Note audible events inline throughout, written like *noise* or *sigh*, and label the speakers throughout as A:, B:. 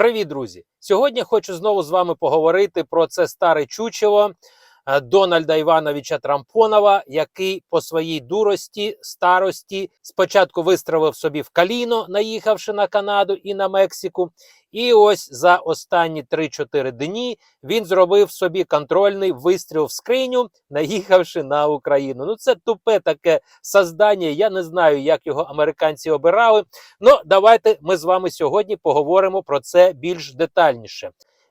A: Привіт, друзі! Сьогодні хочу знову з вами поговорити про це старе чучело Дональда Івановича Трампонова, який по своїй дурості, старості спочатку вистрелив собі в каліно, наїхавши на Канаду і на Мексику. І ось за останні 3-4 дні він зробив собі контрольний вистріл в скриню, наїхавши на Україну. Ну це тупе таке создання. Я не знаю, як його американці обирали. Ну, давайте ми з вами сьогодні поговоримо про це більш детальніше.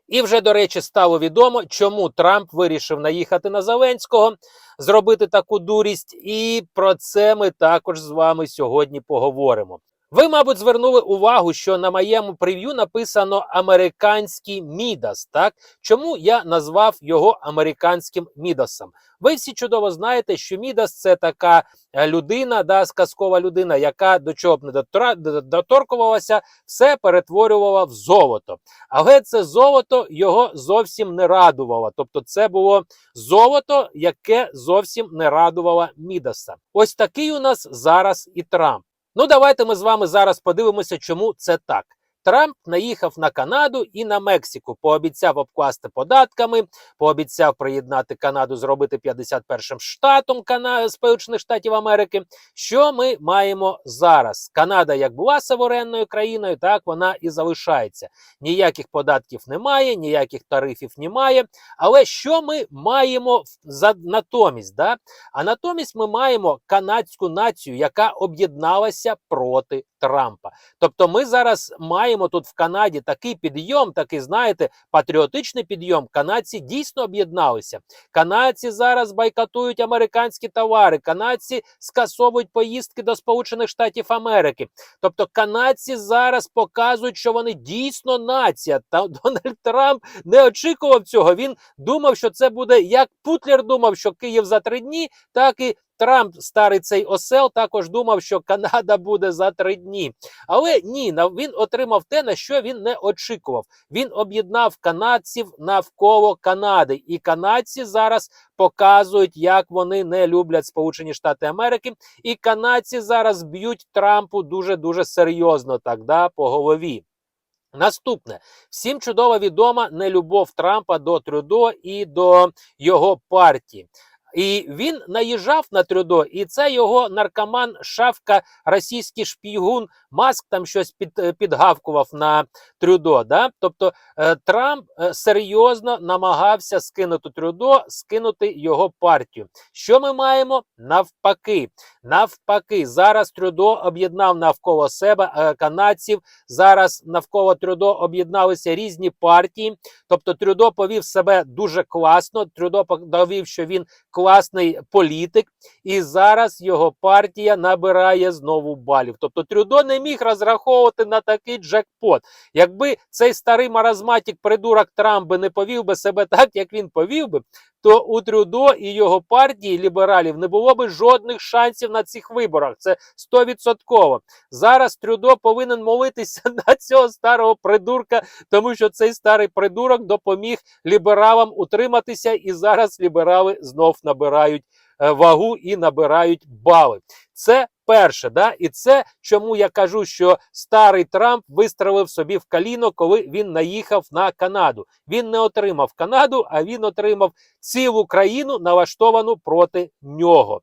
A: І вже, до речі, стало відомо, чому Трамп вирішив наїхати на Зеленського, зробити таку дурість. І про це ми також з вами сьогодні поговоримо. Ви, мабуть, звернули увагу, що на моєму прев'ю написано американський Мідас. Так чому я назвав його американським Мідасом? Ви всі чудово знаєте, що Мідас це така е, людина, да, сказкова людина, яка до чого б не доторкувалася, все перетворювала в золото. Але це золото його зовсім не радувало. Тобто, це було золото, яке зовсім не радувало Мідаса. Ось такий у нас зараз і Трамп. Ну, давайте ми з вами зараз подивимося, чому це так. Трамп наїхав на Канаду і на Мексику, пообіцяв обкласти податками, пообіцяв приєднати Канаду, зробити 51-м штатом Кана... Сполучених Штатів Америки. Що ми маємо зараз? Канада як була суверенною країною, так вона і залишається. Ніяких податків немає, ніяких тарифів немає. Але що ми маємо за натомість? Да? А натомість ми маємо канадську націю, яка об'єдналася проти Трампа. Тобто, ми зараз маємо тут в Канаді такий підйом, такий, знаєте, патріотичний підйом. Канадці дійсно об'єдналися. Канадці зараз байкотують американські товари. Канадці скасовують поїздки до Сполучених Штатів Америки. Тобто, канадці зараз показують, що вони дійсно нація. Та Дональд Трамп не очікував цього. Він думав, що це буде як Путлер думав, що Київ за три дні, так і Трамп, старий цей осел, також думав, що Канада буде за три дні. Але ні, він отримав те, на що він не очікував. Він об'єднав канадців навколо Канади, і канадці зараз показують, як вони не люблять Сполучені Штати Америки. І канадці зараз б'ють Трампу дуже дуже серйозно, так да, по голові. Наступне всім чудово відома нелюбов Трампа до Трюдо і до його партії. І він наїжджав на Трюдо, і це його наркоман, шавка, російський шпігун, маск там щось під, е, підгавкував на Трюдо. Да? Тобто е, Трамп е, серйозно намагався скинути Трюдо, скинути його партію. Що ми маємо? Навпаки, навпаки, зараз Трюдо об'єднав навколо себе е, канадців. Зараз навколо Трюдо об'єдналися різні партії. Тобто Трюдо повів себе дуже класно. Трюдо довів, що він класний політик, і зараз його партія набирає знову балів. Тобто Трюдо не міг розраховувати на такий джекпот. Якби цей старий маразматік придурок Трамп не повів би себе так, як він повів би, то у Трюдо і його партії лібералів не було би жодних шансів на цих виборах. Це стовідсотково. Зараз Трюдо повинен молитися *laughs* на цього старого придурка, тому що цей старий придурок допоміг лібералам утриматися, і зараз ліберали знов набирають е, вагу і набирають бали. Це перше, да? і це чому я кажу, що старий Трамп вистрелив собі в каліно, коли він наїхав на Канаду. Він не отримав Канаду, а він отримав цілу країну, налаштовану проти нього.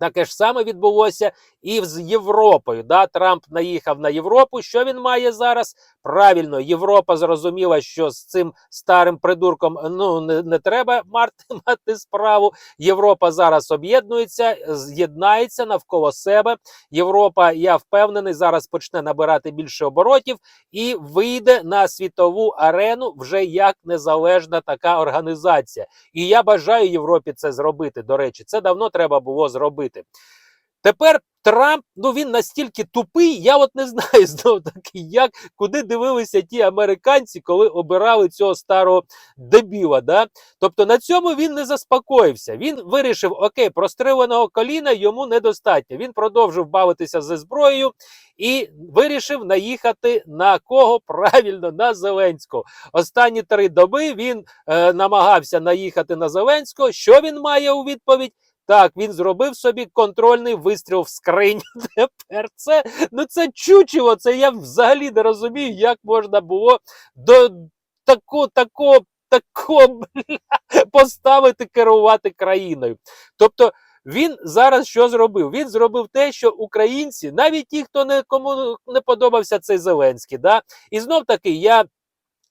A: Таке ж саме відбулося і з Європою. Да? Трамп наїхав на Європу. Що він має зараз? Правильно, Європа зрозуміла, що з цим старим придурком ну не, не треба *laughs* мати справу. Європа зараз об'єднується, з'єднається навколо себе. Європа, я впевнений, зараз почне набирати більше оборотів і вийде на світову арену вже як незалежна така організація. І я бажаю Європі це зробити. До речі, це давно треба було зробити. Тепер Трамп, ну він настільки тупий, я от не знаю *laughs* знов таки, як куди дивилися ті американці, коли обирали цього старого дебіла. Да? Тобто на цьому він не заспокоївся. Він вирішив, окей, простреленого коліна йому недостатньо. Він продовжив бавитися зі зброєю і вирішив наїхати на кого *laughs* правильно на Зеленського. Останні три доби він е, намагався наїхати на Зеленського. Що він має у відповідь? Так, він зробив собі контрольний вистріл в скриню. *laughs* Тепер це ну це чучело. Це я взагалі не розумію, як можна було до тако, тако, тако поставити керувати країною. Тобто. Він зараз що зробив? Він зробив те, що українці, навіть ті, хто не кому не подобався цей Зеленський, да, і знов таки я.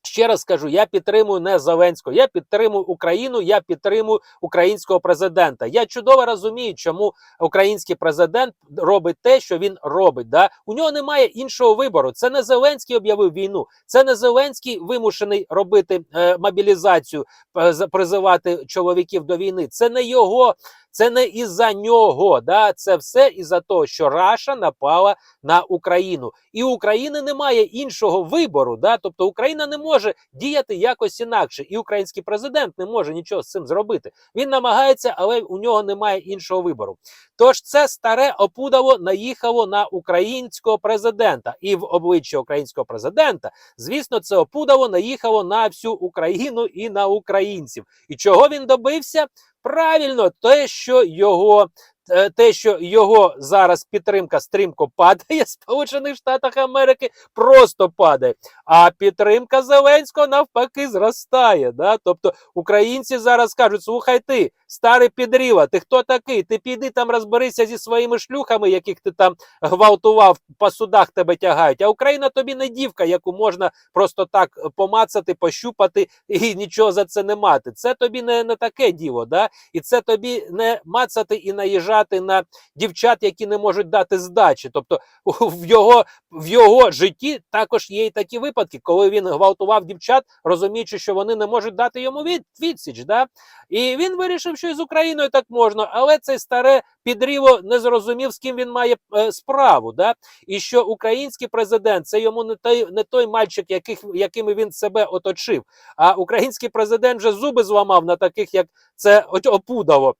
A: Ще раз скажу, я підтримую не Зеленського, я підтримую Україну, я підтримую українського президента. Я чудово розумію, чому український президент робить те, що він робить. Да? У нього немає іншого вибору. Це не Зеленський об'явив війну, це не Зеленський вимушений робити е, мобілізацію, е, призивати чоловіків до війни. Це не його, це не із-за нього. Да? Це все із-за того, що Раша напала на Україну. І України немає іншого вибору. Да? Тобто Україна не може діяти якось інакше, і український президент не може нічого з цим зробити. Він намагається, але у нього немає іншого вибору. Тож це старе опудало наїхало на українського президента, і в обличчя українського президента, звісно, це опудало наїхало на всю Україну і на українців. І чого він добився? Правильно, те, що його. е, Те, що його зараз підтримка стрімко падає *laughs* Сполучених Штатах Америки, просто падає. А підтримка Зеленського навпаки зростає. Да? Тобто українці зараз кажуть: слухай ти, старий підріва, ти хто такий? Ти піди там розберися зі своїми шлюхами, яких ти там гвалтував, по судах тебе тягають. А Україна тобі не дівка, яку можна просто так помацати, пощупати *laughs* і нічого за це не мати. Це тобі не, не таке діло. Да? І це тобі не мацати і наїжджати на дівчат, які не можуть дати здачі. Тобто в його, в його житті також є і такі випадки, коли він гвалтував дівчат, розуміючи, що вони не можуть дати йому від, відсіч. Да? І він вирішив, що і з Україною так можна, але цей старе підріво не зрозумів, з ким він має е, справу. Да? І що український президент це йому не той, не той мальчик, яких, якими він себе оточив. А український президент вже зуби зламав на таких, як це опудало.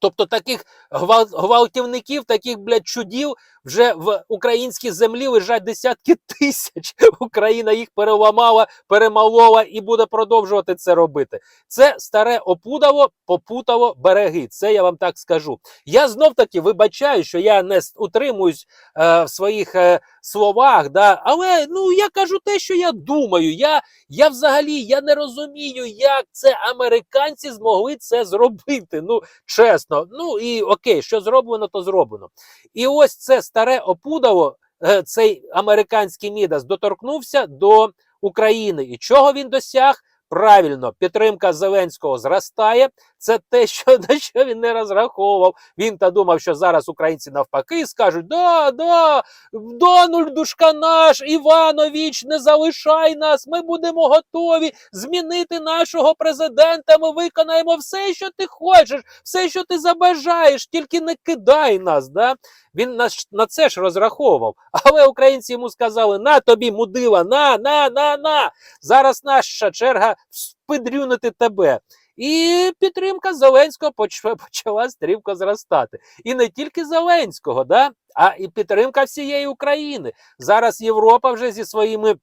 A: Тобто таких гвалтівників, таких блядь, чудів вже в українській землі лежать десятки тисяч. *laughs* Україна їх переламала, перемалола і буде продовжувати це робити. Це старе опудало, попутало береги. Це я вам так скажу. Я знов таки вибачаю, що я не утримуюсь е, в своїх е, словах, да? але ну я кажу те, що я думаю. Я, я взагалі я не розумію, як це американці змогли це зробити. Ну чесно. Ну і окей, що зроблено, то зроблено. І ось це старе опудало, е, цей американський мідас доторкнувся до України. І чого він досяг? Правильно, підтримка Зеленського зростає. Це те, *laughs* що на що він не розраховував. Він та думав, що зараз українці навпаки скажуть: да, да, Дональдушка наш, Іванович, не залишай нас. Ми будемо готові змінити нашого президента. Ми виконаємо все, що ти хочеш, все, що ти забажаєш, тільки не кидай нас. Да? Він на, на це ж розраховував. Але українці йому сказали: на тобі, мудила, на, на, на, на. Зараз наша черга спидрюнити тебе. І підтримка Зеленського поч- *laughs* почала стрімко зростати. І не тільки Зеленського, да? а і підтримка всієї України. Зараз Європа вже зі своїми.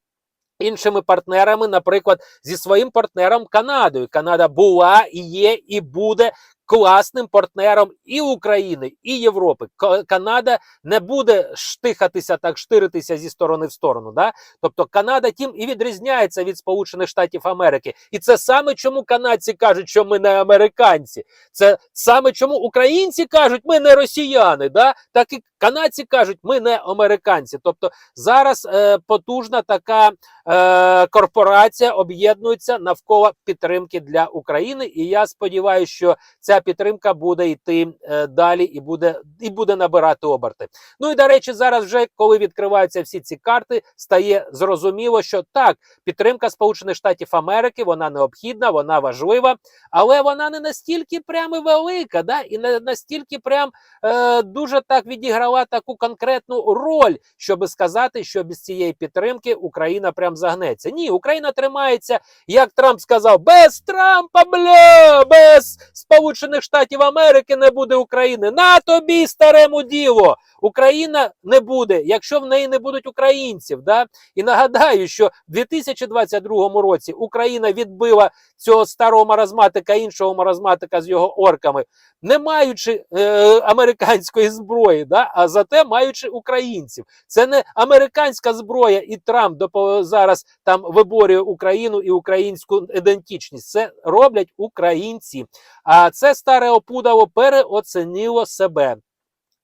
A: Іншими партнерами, наприклад, зі своїм партнером Канадою. Канада була і є, і буде класним партнером і України, і Європи. Канада не буде штихатися так, штиритися зі сторони в сторону. Да? Тобто Канада тим і відрізняється від Сполучених Штатів Америки. І це саме чому канадці кажуть, що ми не американці. Це саме чому українці кажуть, ми не росіяни. Да? Так і канадці кажуть, ми не американці. Тобто зараз е, потужна така е, корпорація об'єднується навколо підтримки для України. І я сподіваюся, що ця підтримка буде йти е, далі і буде, і буде набирати оберти. Ну і до речі, зараз вже коли відкриваються всі ці карти, стає зрозуміло, що так, підтримка Сполучених Штатів Америки вона необхідна, вона важлива, але вона не настільки прямо велика, да, і не настільки прям е, дуже так відіграває відіграла таку конкретну роль, щоб сказати, що без цієї підтримки Україна прям загнеться. Ні, Україна тримається, як Трамп сказав, без Трампа, бля, без Сполучених Штатів Америки не буде України. На тобі старему діло. Україна не буде, якщо в неї не будуть українців. Да? І нагадаю, що в 2022 році Україна відбила цього старого маразматика, іншого маразматика з його орками, не маючи е, американської зброї, да? А зате маючи українців. Це не американська зброя, і Трамп допо- зараз там виборює Україну і українську ідентичність. Це роблять українці. А це старе опудало переоцінило себе.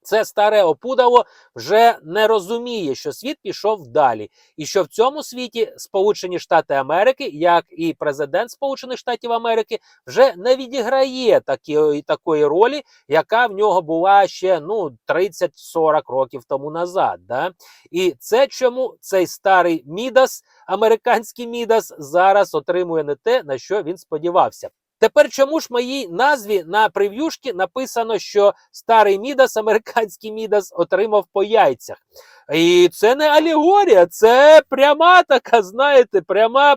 A: Це старе опудало вже не розуміє, що світ пішов далі, і що в цьому світі Сполучені Штати Америки, як і президент Сполучених Штатів Америки, вже не відіграє такі, такої ролі, яка в нього була ще ну 30-40 років тому назад. Да? І це чому цей старий Мідас, американський Мідас, зараз отримує не те, на що він сподівався. Тепер чому ж моїй назві на прев'юшки написано, що старий Мідас, американський Мідас, отримав по яйцях? І це не алегорія, це пряма така, знаєте, пряма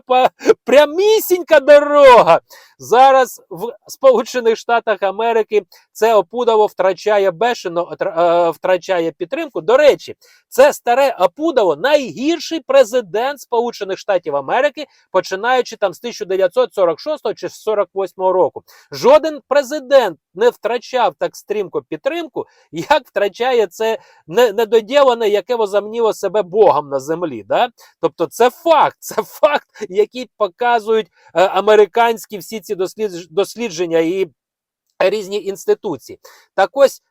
A: прямісінька дорога. Зараз в Сполучених Штатах Америки це опудало втрачає бешено, е, втрачає підтримку. До речі, це старе опудало найгірший президент Сполучених Штатів Америки, починаючи там з 1946 чи 48 року. Жоден президент не втрачав так стрімко підтримку, як втрачає це недоділене, яке возомніло себе Богом на землі. Да? Тобто, це факт, це факт, який показують е, американські всі ці дослідж- дослідження і різні інституції. Так ось.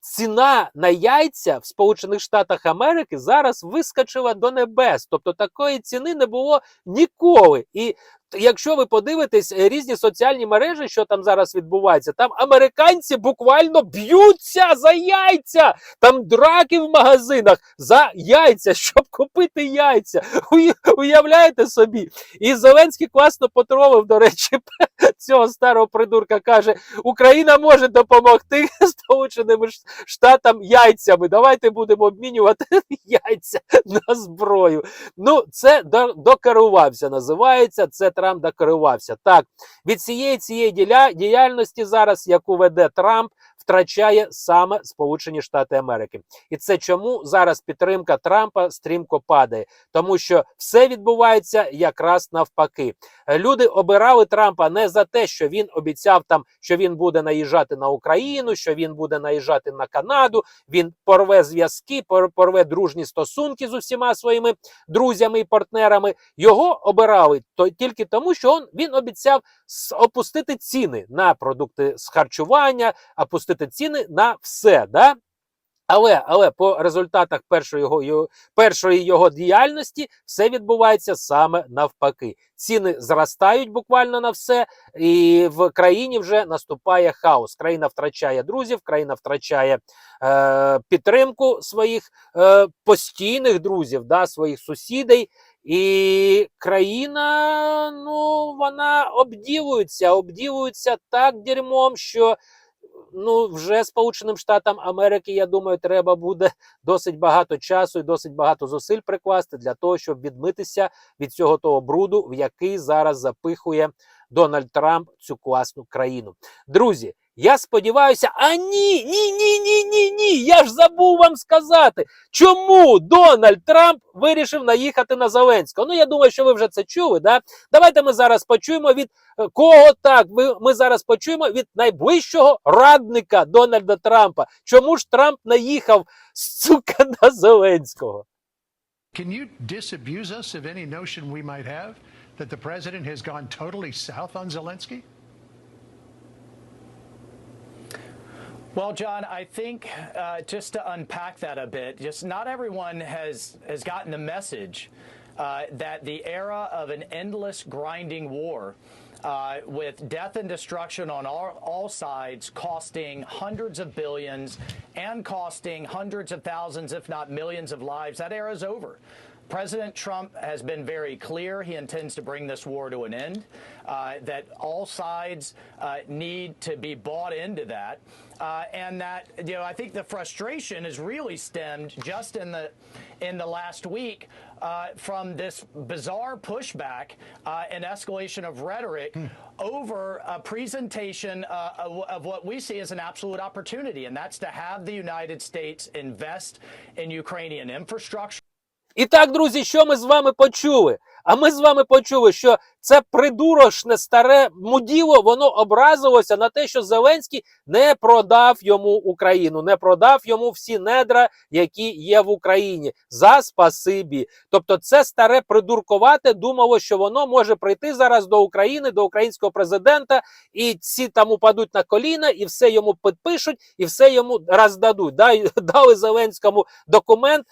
A: Ціна на яйця в Сполучених Штатах Америки зараз вискочила до небес. Тобто такої ціни не було ніколи. І якщо ви подивитесь е, різні соціальні мережі, що там зараз відбувається, там американці буквально б'ються за яйця. Там драки в магазинах за яйця, *laughs* щоб купити яйця. Уя- Уявляєте собі? І Зеленський класно потролив, до речі, *laughs* цього старого придурка каже: Україна може допомогти *laughs* Сполученим Штатам яйцями. Давайте будемо обмінювати яйця на зброю. Ну, це до- докерувався, називається. Це Трамп докерувався. Так, від цієї цієї діяльності зараз, яку веде Трамп, втрачає саме Сполучені Штати Америки. І це чому зараз підтримка Трампа стрімко падає, тому що все відбувається якраз навпаки. Люди обирали Трампа не за те, що він обіцяв там, що він буде наїжджати на Україну, що він буде наїжджати на Канаду. Він порве зв'язки, пор- порве дружні стосунки з усіма своїми друзями і партнерами. Його обирали то тільки тому, що він обіцяв опустити ціни на продукти з харчування, опустити ціни на все. Да? Але, але по результатах першої його, першої його діяльності все відбувається саме навпаки. Ціни зростають буквально на все, і в країні вже наступає хаос. Країна втрачає друзів, країна втрачає е, підтримку своїх е, постійних друзів, да, своїх сусідей. І країна, ну, вона обділується, обділується так дерьмом, що ну, вже Сполученим Штатам Америки, я думаю, треба буде досить багато часу і досить багато зусиль прикласти для того, щоб відмитися від цього того бруду, в який зараз запихує Дональд Трамп цю класну країну. Друзі, я сподіваюся, а ні, ні, ні, ні, ні, ні. Я ж забув вам сказати, чому Дональд Трамп вирішив наїхати на Зеленського. Ну, я думаю, що ви вже це чули. Да? Давайте ми зараз почуємо від е, кого так. Ми, ми зараз почуємо від найближчого радника Дональда Трампа. Чому ж Трамп наїхав сука *laughs* на Зеленського?
B: Can you disabuse us of any notion we might have that the president has gone totally south on Zelensky?
C: Well, John, I think uh, just to unpack that a bit, just not everyone has has gotten the message uh, that the era of an endless grinding war. Uh, with death and destruction on all, all sides, costing hundreds of billions and costing hundreds of thousands, if not millions, of lives. That era is over. President Trump has been very clear he intends to bring this war to an end, uh, that all sides uh, need to be bought into that, uh, and that you know I think the frustration is really stemmed just in the in the last week uh, from this bizarre pushback uh, and escalation of rhetoric over a presentation uh, of, of what we see as an absolute opportunity, and that's to have the United States invest in Ukrainian infrastructure.
A: І так, друзі, що ми з вами почули? А ми з вами почули, що це придурошне старе муділо, воно образилося на те, що Зеленський не продав йому Україну, не продав йому всі недра, які є в Україні. За спасибі. Тобто, це старе придуркувате думало, що воно може прийти зараз до України, до українського президента, і ці там упадуть на коліна, і все йому підпишуть, і все йому роздадуть. *laughs* Дали Зеленському документ.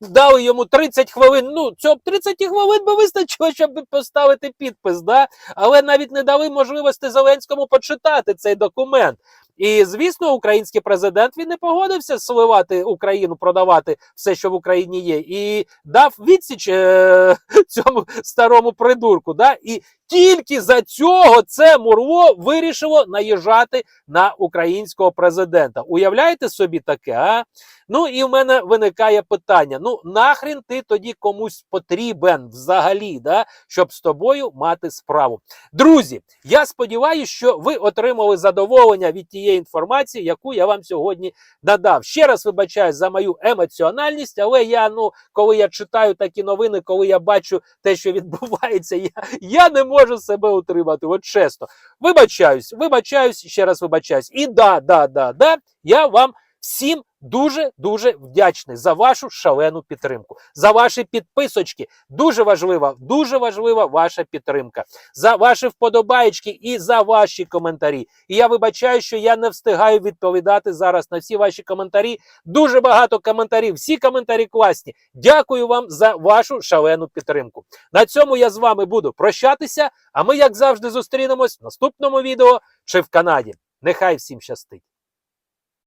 A: Дали йому 30 хвилин. Ну, цього 30 хвилин би вистачило, щоб поставити підпис, да? але навіть не дали можливості Зеленському почитати цей документ. І звісно, український президент він не погодився сливати Україну, продавати все, що в Україні є, і дав відсіч е- *laughs* цьому старому придурку. Да? І тільки за цього це Мурло вирішило наїжджати на українського президента. Уявляєте собі таке? а? Ну і в мене виникає питання: ну нахрін ти тоді комусь потрібен взагалі, да, щоб з тобою мати справу. Друзі, я сподіваюся, що ви отримали задоволення від тієї інформації, яку я вам сьогодні надав. Ще раз вибачаюсь за мою емоціональність, але я, ну, коли я читаю такі новини, коли я бачу те, що *laughs* відбувається, я, я не можу себе утримати. От чесно. Вибачаюсь, вибачаюсь, ще раз вибачаюсь. І да, да, да, да, я вам всім дуже дуже вдячний за вашу шалену підтримку, за ваші підписочки. Дуже важлива, дуже важлива ваша підтримка, за ваші вподобаєчки і за ваші коментарі. І я вибачаю, що я не встигаю відповідати зараз на всі ваші коментарі. Дуже багато коментарів. Всі коментарі класні. Дякую вам за вашу шалену підтримку. На цьому я з вами буду прощатися. А ми, як завжди, зустрінемось в наступному відео чи в Канаді. Нехай всім щастить!